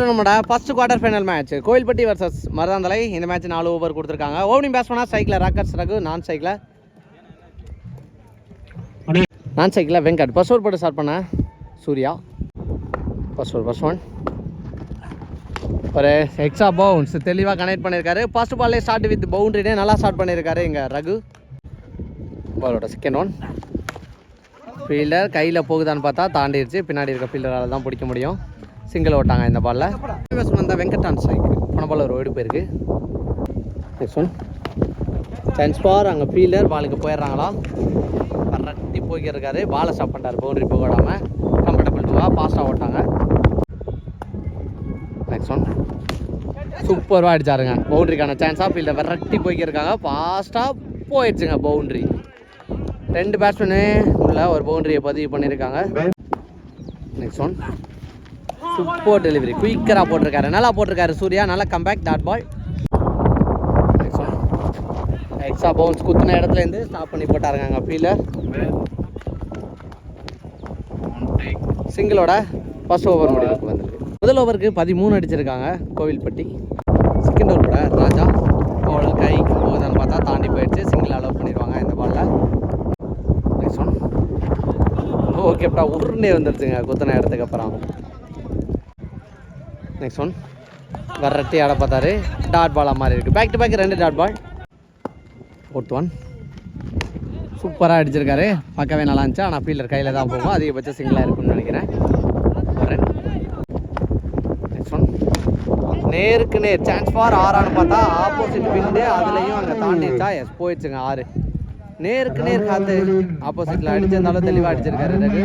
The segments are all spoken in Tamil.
நம்மளோட first quarter final match Kovilpatti versus Maruthanthalai. இந்த மேட்ச் நாலு ஓவர் கொடுத்துருக்காங்க. ஓப்பனிங் பேட்ஸ்மேனா சைக்கிள் ராக்கர்ஸ் ரகு நான் சைக்கிள் நான் சைக்கிள் வெங்கட். ஃபர்ஸ்ட் ஓவர் போட்டு ஸ்டார்ட் பண்ண. Surya. First over first one ஒரு எக்ஸ்ட்ரா பவுன்ஸ் தெளிவாக கனெக்ட் பண்ணியிருக்காரு. ஃபர்ஸ்ட் பால்லே ஸ்டார்ட் வித் பவுண்ட்ரினே நல்லா ஸ்டார்ட் பண்ணியிருக்காரு இங்கே ரகு. பாலோட செகண்ட் ஒன் ஃபீல்டர் கையில் போகுதான்னு பார்த்தா தாண்டிடுச்சு பின்னாடி இருக்க ஃபீல்டரால் தான் பிடிக்க முடியும். சிங்கிள் ஓட்டாங்க இந்த பாலில். வந்தால் வெங்கடான் ஸ்ட்ரைக் போன பால் ஒரு ஓடி போயிருக்கு நெக்ஸ்ட் ஒன் சான்ஸ் பார் அங்கே ஃபீல்டர் பாலுக்கு போயிடுறாங்களா? பரட்டி போய்க்கிருக்காரு. பாலை ஸ்டாப் பண்ணிட்டார். பவுண்டரி போக விடாமல் கம்ஃபர்டபுள் டூவாக ஃபாஸ்ட்டாக ஓட்டாங்க. நெக்ஸ்ட் ஒன் சூப்பராக அடிச்சாருங்க. பவுண்டரிக்கான சான்ஸாக ஃபீல்டர் விரட்டி போய்க்கிருக்காங்க. ஃபாஸ்ட்டாக போயிடுச்சுங்க பவுண்டரி ரெண்டு பேட்ஸ்மேனு உள்ள ஒரு பவுண்டரியை பதிவு பண்ணியிருக்காங்க நெக்ஸ்ட் ஒன் சூப்பர் டெலிவரி குயிக்கராக போட்டிருக்காரு. நல்லா போட்டிருக்காரு சூர்யா. நல்லா comeback dot ball one extra bounce குத்துன இடத்துலேருந்து ஸ்டாப் பண்ணி போட்டாருங்க அங்கே சிங்கிளோட ஃபர்ஸ்ட் ஓவர் முடிவுக்கு வந்திருக்கு. முதல் ஓவருக்கு பதிமூணு அடிச்சிருக்காங்க கோவில்பட்டி. செகண்ட் ஓவரோட ராஜா. பால் கைக்கு போகுதான்னு பார்த்தா தாண்டி போயிடுச்சு. சிங்கிள் அலோவ் பண்ணிடுவாங்க இந்த பாலில் நெக்ஸ்ட் ஒன் ஓகேப்பா உருண்டே வந்துருச்சுங்க குத்தின இடத்துக்கு அப்புறம். நெக்ஸ்ட் ஒன் வரட்டி ஆட பார்த்தாரு. டாட் பாலாக மாதிரி இருக்குது பேக் டு பேக் ரெண்டு டாட் பால் ஃபோர்த் ஒன் சூப்பராக அடிச்சிருக்காரு. பார்க்கவே நல்லா இருந்துச்சு. ஆனால் ஃபீல்டர் கையில் தான் போகும். அதிகபட்சம் சிங்கிளாக இருக்கும்னு நினைக்கிறேன். நெக்ஸ்ட் ஒன் நேருக்கு நேர். சான்ஸ் ஃபார் ஆறான்னு பார்த்தா ஆப்போசிட் விண்டு அதுலேயும் அங்கே தாண்டிடுச்சா எஸ் போயிடுச்சுங்க ஆறு. நேருக்கு நேர் காத்து ஆப்போசிட்டில் அடிச்சிருந்தாலும் தெளிவாக அடிச்சிருக்காரு ரெண்டு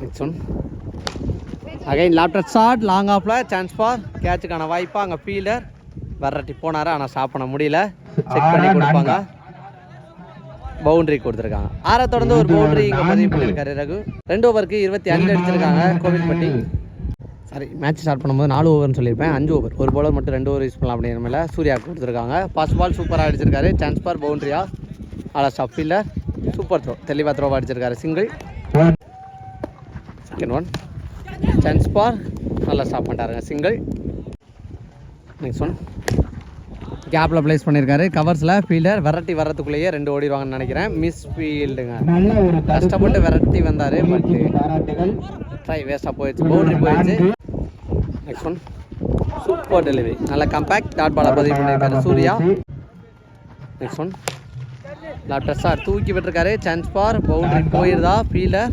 next one again lofter shot long ஆஃப்ல சான்ஸ் ஃபார் கேட்சுக்கான வாய்ப்பாக அங்கே ஃபீல்டர் வரட்டி போனார் ஆனால் ஸ்டாப் பண்ண முடியல. செக் பண்ணி கொடுப்பாங்க. பவுண்டரி கொடுத்துருக்காங்க. ஆறை தொடர்ந்து ஒரு பவுண்டரி இங்கே பதிவு பண்ணியிருக்காரு ரகு. ரெண்டு ஓவருக்கு இருபத்தி அஞ்சு அடிச்சிருக்காங்க கோவில்பட்டி சாரி மேட்ச் ஸ்டார்ட் பண்ணும்போது நாலு ஓவர்னு சொல்லியிருப்பேன். அஞ்சு ஓவர் ஒரு பாலர் மட்டும் ரெண்டு ஓவர் யூஸ் பண்ணலாம் அப்படிங்கிற மேலே சூர்யா கொடுத்துருக்காங்க. ஃபர்ஸ்ட் பால் சூப்பராக அடிச்சிருக்காரு. சான்ஸ் ஃபார் பவுண்டரியா ஆலா ஸ்டாப் ஃபீல்டர் சூப்பர் த்ரோ தெளிவாக த்ரோவாக அடிச்சிருக்காரு single second one chance for நல்லா ஸ்டாப் பண்ணிட்டாருங்க. சிங்கிள் நெக்ஸ்ட் ஒன் கேப்பில் ப்ளேஸ் பண்ணியிருக்காரு கவர்ஸில் ஃபீல்டர் விரட்டி வர்றதுக்குள்ளேயே ரெண்டு ஓடிடுவாங்கன்னு நினைக்கிறேன். மிஸ் ஃபீல்டுங்க கஷ்டப்பட்டு விரட்டி வந்தார் பட் ட்ரை வேஸ்ட்டாக போயிடுச்சு. பவுண்டரி போயிடுச்சு. நெக்ஸ்ட் ஒன் சூப்பர் டெலிவரி நல்ல கம்பேக்ட் டாட் பாலை பதிவு பண்ணியிருக்காரு Surya. Next one doctor sir தூக்கி விட்டுருக்காரு. சான்ஸ் பார் பவுண்டரி போயிருதா? ஃபீல்டர்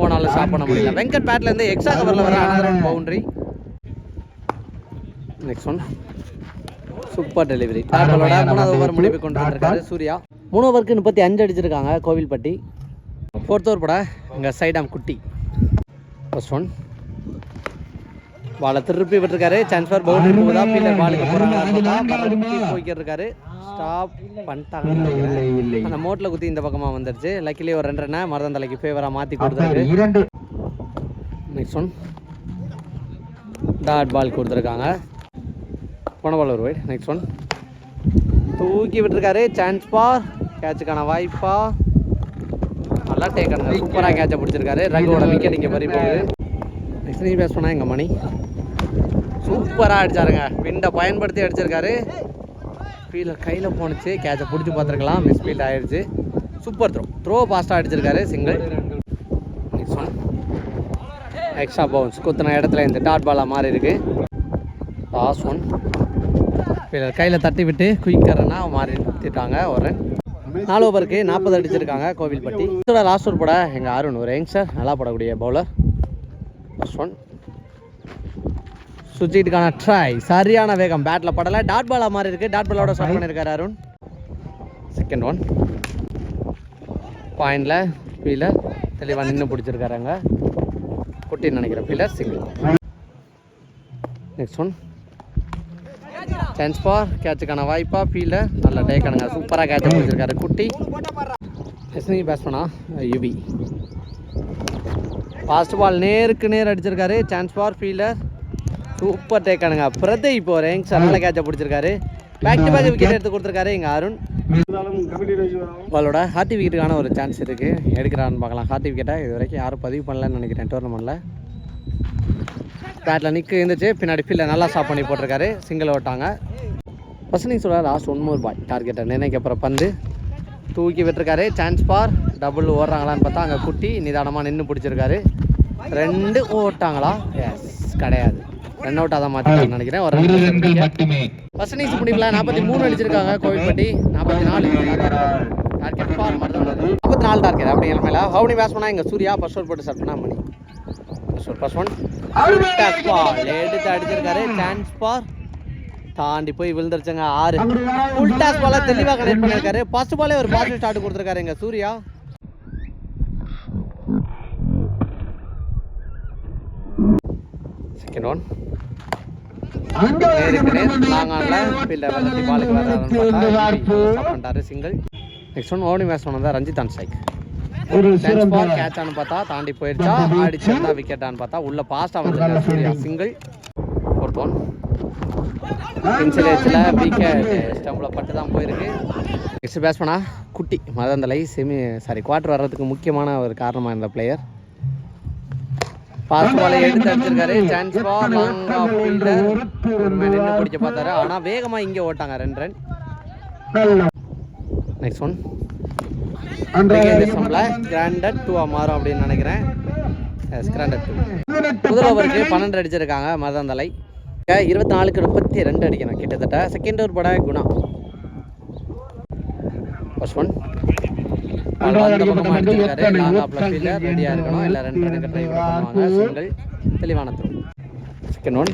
போனாலும் ஸ்டாப் பண்ண முடியல. வெங்கட் பேட்லேருந்து எக்ஸ்ட்ரா கவரில் வர another boundary next one super delivery டாட்டோட மூணாவது ஓவர் முடிவு கொண்டு வந்திருக்காரு சூர்யா. மூணு ஓவருக்கு முப்பத்தி அஞ்சு அடிச்சிருக்காங்க கோவில்பட்டி. ஃபோர்த் ஓவர் போட இங்கே சைடாம் குட்டி. ஃபர்ஸ்ட் ஒன் பாலை திருப்பி விட்டுருக்காரு. சான்ஸ் ஃபார் பவுண்டரி போகுதா ஃபீல்டர் பாலுக்கு போகிறாங்க போய்க்கிட்டு இருக்காரு ஸ்டாப் நினைக்கிறேன் அந்த மோட்டில் குத்தி இந்த பக்கமாக வந்துருச்சு. லக்கிலி ஒரு ரெண்டு ரன்னை மருதன் தலைக்கு ஃபேவராக மாற்றி கொடுத்துருக்கு இரண்டு. நெக்ஸ்ட் ஒன் டாட் பால் கொடுத்துருக்காங்க. போன பால் ஒரு வைட் நெக்ஸ்ட் ஒன் தூக்கி விட்டுருக்காரு. சான்ஸ் பார் கேட்சுக்கான வாய்ப்பா. நல்லா டேக்கனுங்க சூப்பராக கேட்சை பிடிச்சிருக்காரு. ரகுவோட விக்கெட் இங்கே பறி போகுது. நெக்ஸ்ட் நீ பேஸ் பண்ணால் எங்கள் மணி? சூப்பராக அடிச்சாருங்க. விண்டை பயன்படுத்தி அடிச்சிருக்காரு. ஃபீல்டர் கையில் போணுச்சு. கேட்சை பிடிச்சி பார்த்துருக்கலாம். மிஸ் ஃபீல்ட் ஆயிடுச்சு. சூப்பர் த்ரோ த்ரோ ஃபாஸ்ட்டாக அடிச்சிருக்காரு சிங்கிள் எக்ஸ்ட்ரா பவுன்ஸ் குத்தின இடத்துல இந்த டாட் பாலாக மாறி இருக்குது லாஸ்ட் ஒன் ஃபீல்டர் கையில் தட்டி விட்டு குயிக்கர்னா மாறி நிறுத்திட்டாங்க ஒரு நாலு ஓவருக்கு நாற்பது அடிச்சிருக்காங்க கோவில்பட்டி. இதோட லாஸ்ட் ஒரு பட எங்கள் அருண் ஒரு யங்ஸ்டர் நல்லா படக்கூடிய பவுலர் ஃபஸ்ட் ஒன் சுஜிட்டுக்கான ட்ரை சரியான வேகம். பேட்டில் படலை. டாட் பாலாக மாறி இருக்கு. டாட் பாலோட ஸ்டார்ட் பண்ணியிருக்காரு அருண். செகண்ட் ஒன் பாயிண்டில் ஃபீலர் தெளிவாக நின்று பிடிச்சிருக்காருங்க குட்டின்னு நினைக்கிறேன் fielder single next one chance for கேட்சுக்கான வாய்ப்பா ஃபீல்டர் நல்லா டேக்கணுங்க சூப்பராக கேட்சை பிடிச்சிருக்காரு குட்டி. எஸ்னி பேட்ஸ்மனா யுபி ஃபாஸ்ட் பால் நேருக்கு நேர் அடிச்சிருக்காரு. சான்ஸ் ஃபார் ஃபீல்டர் சூப்பர் டேக்கணுங்க பிரதீப் இப்போ ரேங்ஸ் நல்ல கேட்சை பிடிச்சிருக்காரு. பேக் டு பேக் விக்கெட் எடுத்து கொடுத்துருக்காரு எங்கள் அருண். அவளோட ஹார்ட் விக்கெட்டுக்கான ஒரு சான்ஸ் இருக்குது எடுக்கிறான்னு பார்க்கலாம். ஹார்ட் விக்கெட்டை இது வரைக்கும் யாரும் பதிவு பண்ணலன்னு நினைக்கிறேன் டோர்னமெண்ட்டில் பேட்டில் நிற்க இருந்துச்சு. பின்னாடி ஃபீல்டில் நல்லா ஸ்டாப் பண்ணி போட்டிருக்காரு. சிங்கிள் ஓட்டாங்க. ஃபர்ஸ்ட் நீங்கள் சொல்ல லாஸ்ட் ஒன் மோர் பாய் டார்கெட்டை நினைக்க அப்புறம் பந்து. தூக்கி விட்டுருக்காரு. சான்ஸ் பார் டபுள் ஓடுறாங்களான்னு பார்த்தா அங்கே குட்டி நிதானமாக நின்று பிடிச்சிருக்காரு. ரெண்டு ஓட்டாங்களா? எஸ் கிடையாது. ரன் அவுட் அதான் மாற்றிட்டாங்கன்னு நினைக்கிறேன். ஒரு ஃபர்ஸ்ட் இன்னிங்ஸ் முடிக்கல நாற்பத்தி மூணு அடிச்சிருக்காங்க கோவில்பட்டி நாற்பத்தி நாலு. டார்கெட் ஃபார் நாற்பத்தி நாலு டார்கெட் அப்படிங்கிற மேலே. ஹவுனி பேஸ் பண்ணால் எங்கள் சூர்யா ஃபர்ஸ்ட் ஓவர் போட்டு ஸ்டார்ட் பண்ணா Mani. First over first one எடுத்து அடிச்சிருக்காரு. சான்ஸ் பார் தாண்டி போய் விழுந்துருச்சுங்க. ஆறு. ஃபுல் டாஸ் பால தெளிவாக கனெக்ட் பண்ணியிருக்காரு ஃபர்ஸ்ட் பாலே ஒரு பாசிட்டிவ் ஸ்டார்ட் கொடுத்துருக்காரு எங்கள் சூர்யா செகண்ட் ஒன் நேருக்கு நேர் லாங் ஆன்ல ஃபீல்டர் வந்து பாலுக்கு வர்றாருன்னு பார்த்தா பண்ணிட்டாரு சிங்கிள். நெக்ஸ்ட் ஒன் ஓடி மேட்ச் தான் Ranjith on strike chance ball catch ஆனு பார்த்தா தாண்டி போயிருச்சா அடிச்சிருந்தா விக்கெட்டான்னு பார்த்தா உள்ள பாஸ்டா Surya single. Fourth one wicket ஸ்டம்பில் பட்டு தான் போயிருக்கு. நெக்ஸ்ட் பேட்ஸ்மேனா குட்டி மதந்தலை செமி சாரி குவார்டர் வர்றதுக்கு முக்கியமான ஒரு காரணமாக இருந்த பிளேயர் பாலை எடுத்து அடிச்சிருக்காரு chance ball long off fielder ஒரு மேன் நின்று பிடிக்க பார்த்தாரு. ஆனால் வேகமாக இங்கே ஓட்டாங்க. ரெண்டு run next one granted two மாறும் அப்படின்னு நினைக்கிறேன். எஸ் கிராண்டட் டூ முதல் ஓவருக்கு பன்னெண்டு அடிச்சிருக்காங்க. மதந்தலை. இருபத்தி நாலுக்கு முப்பத்தி ரெண்டு அடிக்கணும். கிட்டத்தட்ட செகண்ட் ஓவர் பட குணா ஃபர்ஸ்ட் ஒன் ரெடியாக இருக்கணும். இல்லை ரெண்டு ரனுக்கு ட்ரை பண்ணுவாங்க சிங்கிள் தெளிவான த்ரோ செகண்ட் ஒன்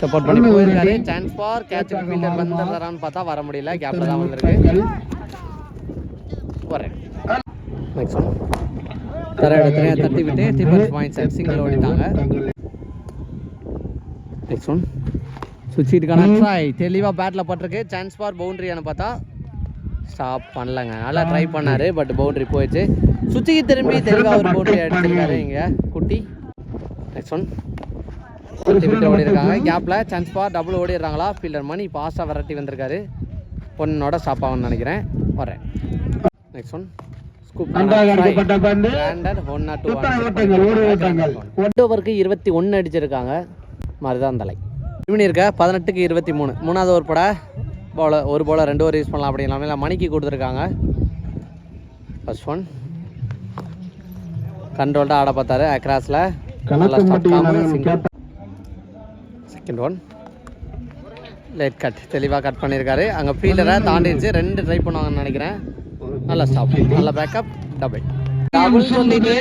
சப்போர்ட் பண்ணி போயிருக்காரு. சான்ஸ் ஃபார் கேட்ச் ஃபீல்டர் வந்துடுறான்னு பார்த்தா வர முடியல. கேப்பில் தான் வந்திருக்கு. வரேன் நெக்ஸ்ட் ஒன் தர இடத்துல தட்டி விட்டு பாயிண்ட்ஸ் சிங்கிள் ஓடிட்டாங்க. நெக்ஸ்ட் ஒன் சுவிட்சிட்டுக்கான ட்ரை தெளிவாக பேட்டில் பட்டிருக்கு. சான்ஸ் ஃபார் பவுண்டரியானு பார்த்தா ஸ்டாப் பண்ணலங்க. நல்லா ட்ரை பண்ணாரு பட் பவுண்டரி போயிடுச்சு. சுவிட்சுக்கு திரும்பி தெளிவாக ஒரு பவுண்டரி அடிச்சிருக்காரு இங்கே. குட்டி. நெக்ஸ்ட் ஒன் சுற்றி விட்டு ஓடி இருக்காங்க கேப்பில் சான்ஸ் ஃபார் டபுள் ஓடிடுறாங்களா? ஃபீல்டர் மணி பாஸ்டாக விரட்டி வந்திருக்காரு. பொண்ணோட ஸ்டாப் ஆகும்னு நினைக்கிறேன். வரேன். நெக்ஸ்ட் ஒன் ஓவருக்கு இருபத்தி ஒன்று அடிச்சிருக்காங்க. மருதான் தலை. இவனி இருக்க பதினெட்டுக்கு இருபத்தி மூணு. மூணாவது ஓவர் பட. பவுலர் ஒரு பவுலர் ரெண்டு ஓவர் யூஸ் பண்ணலாம் அப்படிங்கலாமே இல்லை மணிக்கு கொடுத்துருக்காங்க. ஃபர்ஸ்ட் ஒன் கண்ட்ரோல்டாக ஆட பார்த்தாரு அக்ராஸில் செகண்ட் ஒன் லேட் கட் தெளிவாக கட் பண்ணியிருக்காரு அங்கே ஃபீல்டரை தாண்டிடுச்சு ரெண்டு ட்ரை பண்ணுவாங்கன்னு நினைக்கிறேன். நல்ல ஸ்டாப் நல்ல பேக்கப் டபுள் டபுள் சொல்லிட்டு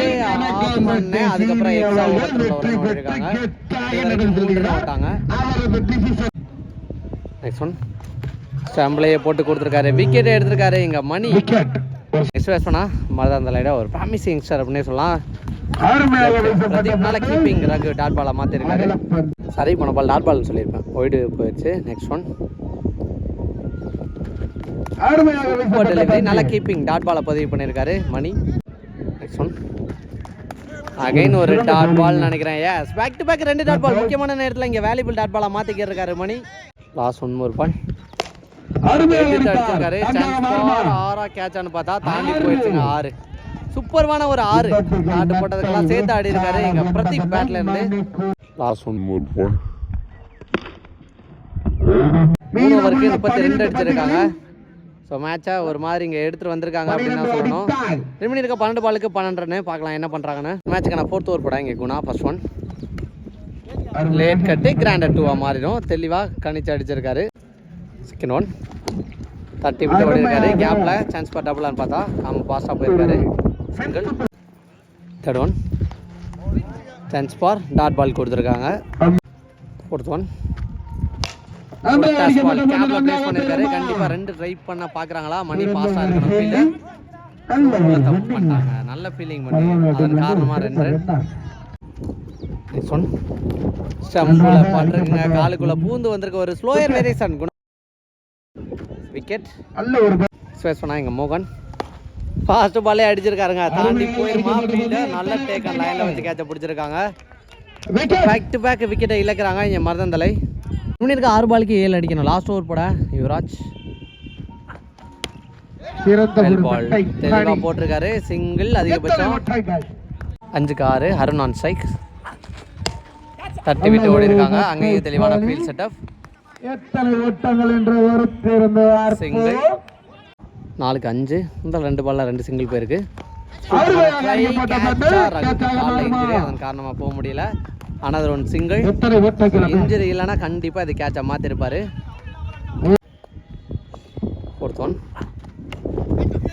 ஆஃப் பண்ணேன் அதுக்கப்புறம் எக்ஸ்ட்ரா ஓவர் நெக்ஸ்ட் ஒன் ஸ்டம்பிளையே போட்டு கொடுத்துருக்காரு. விக்கெட் எடுத்திருக்காரு இங்கே மணி. நெக்ஸ்ட் பேஸ் பண்ணா மருதாந்தலையிட ஒரு ப்ராமிசிங் ஸ்டார் அப்படின்னே சொல்லலாம். கீப்பிங் ரகு டாட் பாலை மாற்றிருக்காரு சரி போன பால் டாட் பால்னு சொல்லியிருப்பேன். ஒய்டு போயிடுச்சு. நெக்ஸ்ட் ஒன் சூப்பர் டெலிவரி நல்ல கீப்பிங் டாட் பாலை பதிவு பண்ணியிருக்காரு. மணி. நெக்ஸ்ட் ஒன் அகைன் ஒரு டாட் பால் நினைக்கிறேன். எஸ் பேக் டு பேக் ரெண்டு டாட் பால் முக்கியமான நேரத்தில் இங்கே வேல்யூபிள் டாட் பாலை மாற்றிக்கிட்டு இருக்காரு மணி. லாஸ்ட் ஒன் ஒரு பால் அடிச்சிருக்காரு. ஆறா கேட்சான்னு பார்த்தா தாண்டி போயிடுச்சுங்க ஆறு. சூப்பர்வான ஒரு ஆறு. நாட்டு போட்டதுக்கெல்லாம் சேர்த்து ஆடி இருக்காரு. எங்க பிரதீப் பேட்ல இருந்து லாஸ்ட் ஒன் மோர் பால் மூணு ஓவருக்கு முப்பத்தி ரெண்டு அடிச்சிருக்காங்க. ஸோ மேட்சை ஒரு மாதிரி இங்கே எடுத்துகிட்டு வந்திருக்காங்க அப்படின்னு தான் சொல்லணும். ரிமினி இருக்க பன்னெண்டு பாலுக்கு பன்னெண்டு ரன்னு பார்க்கலாம் என்ன பண்ணுறாங்கன்னு மேட்சுக்கு நான் ஃபோர்த் ஓவர் போட இங்கே Guna first one late cut granted டூவாக மாறிடும். தெளிவாக கணிச்சு அடிச்சிருக்காரு. செகண்ட் ஒன் தட்டி விட்டு ஓடி இருக்காரு கேப்பில் சான்ஸ் ஃபார் டபுளான்னு பார்த்தா நம்ம பாஸ்டாக போயிருக்காரு single third one chance for dot ball கொடுத்துருக்காங்க. ஃபோர்த் ஒன் கேப்ல பிளேஸ் பண்ணிருக்காரு. கண்டிப்பா ரெண்டு ட்ரை பண்ண பாக்குறாங்களா? மணி பாஸ் இருக்கணும். தப்பு நல்ல ஃபீலிங் பண்ணி. அதன் காரணமா ரெண்டு நெக்ஸ்ட் ஒன் ஸ்டம்புல பண்றீங்க காலுக்குள்ள பூந்து வந்திருக்க ஒரு ஸ்லோயர் வேரியேஷன் விக்கெட் ஸ்பேஸ் பண்ணா எங்க மோகன். ஃபாஸ்ட் பாலே அடிச்சிருக்காருங்க. தாண்டி போயிருமா ஃபீல்டர் நல்ல டேக்கன் லைன்ல வச்சு கேட்ச பிடிச்சிருக்காங்க. பேக் டு பேக் விக்கெட்டை இழக்கிறாங்க இங்க மருதந்தலை. இருக்க ஆறு பாலுக்கு ஏழு அடிக்கணும். லாஸ்ட் ஓவர் போட யுவராஜ். ஒரு தெளிவாக. போட்டிருக்காரு. சிங்கிள் அதிகபட்சம்? அஞ்சுக்கு ஆறு. ஹரன் ஆன் ஸ்ட்ரைக் தட்டி விட்டு ஓடி இருக்காங்க அங்கேயும் தெளிவான ஃபீல்ட் செட்டப் எத்தனை ஓட்டங்கள் என்று ஒருத்திருந்த Single. நாலுக்கு அஞ்சு. இந்த ரெண்டு பால்ல ரெண்டு சிங்கிள் போயிருக்கு? அதன் காரணமாக போக முடியல. ஆனால் ஒன் சிங்கிள் எத்தனை ஓட்டங்கள் அது? இன்ஜுரி இல்லைன்னா கண்டிப்பாக இது கேட்சை மாற்றிருப்பாரு ஃபோர்த் ஒன்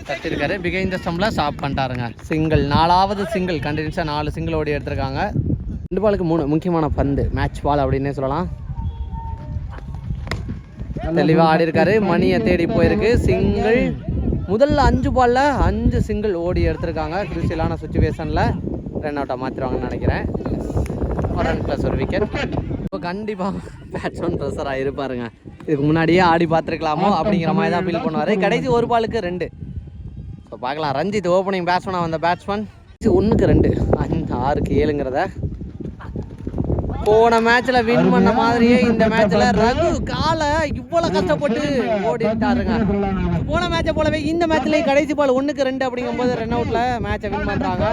தட்டிருக்காரு பிகைந்த ஸ்டம்பில் ஸ்டாப் பண்ணிட்டாருங்க. சிங்கிள் நாலாவது சிங்கிள் கண்டினியூஸாக நாலு சிங்கிள் ஓடி எடுத்திருக்காங்க. ரெண்டு பாலுக்கு மூணு முக்கியமான பந்து. மேட்ச் பால் அப்படின்னே சொல்லலாம். தெளிவாக ஆடி இருக்காரு மணியை தேடி போயிருக்கு. சிங்கிள் முதல்ல அஞ்சு பால்ல அஞ்சு சிங்கிள் ஓடி எடுத்திருக்காங்க. கிருஷியலான சுச்சுவேஷனில் ரன் அவுட்டாக மாற்றிடுவாங்கன்னு நினைக்கிறேன். ரன் ப்ளஸ் ஒரு விக்கெட் இப்போ கண்டிப்பாக பேட்ஸ்மேன் ப்ரெஷராக இருப்பாருங்க. இதுக்கு முன்னாடியே ஆடி பார்த்துருக்கலாமோ அப்படிங்கிற மாதிரி தான் ஃபீல் பண்ணுவார். கடைசி ஒரு பாலுக்கு ரெண்டு. ஸோ பார்க்கலாம். ரஞ்சித் ஓப்பனிங் பேட்ஸ்மேனாக வந்த பேட்ஸ்மேன் ஒன்றுக்கு ரெண்டு. அஞ்சு ஆறுக்கு ஏழுங்கிறத போன மேட்ச்ல வின் பண்ண மாதிரியே இந்த மேட்ச்ல ரகு காலை இவ்வளவு கஷ்டப்பட்டு ஓடிட்டாருங்க. போன மேட்சை போலவே இந்த மேட்ச்லயும் கடைசி பால் ஒண்ணுக்கு ரெண்டு அப்படிங்கும்போது ரன் அவுட்ல மேட்சை வின் பண்றாங்க.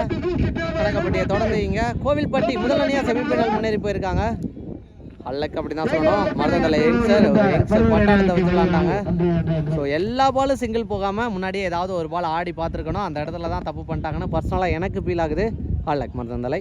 கணக்கப்பட்டியை தொடர்ந்து இங்க கோவில்பட்டி முதல் அணியா செமிஃபைனல் முன்னேறி போயிருக்காங்க. அல்லக்கு அப்படி தான் சொல்லணும் மருதந்தலை யங்ஸ்டர் யங்ஸ்டர் பட்டாளத்தை வச்சு விளாண்டாங்க. ஸோ எல்லா பாலும் சிங்கிள் போகாமல் முன்னாடியே ஏதாவது ஒரு பால் ஆடி பார்த்துருக்கணும். அந்த இடத்துல தான் தப்பு பண்ணிட்டாங்கன்னு பர்சனலாக எனக்கு ஃபீல் ஆகுது. அல்லக் மருதந்தலை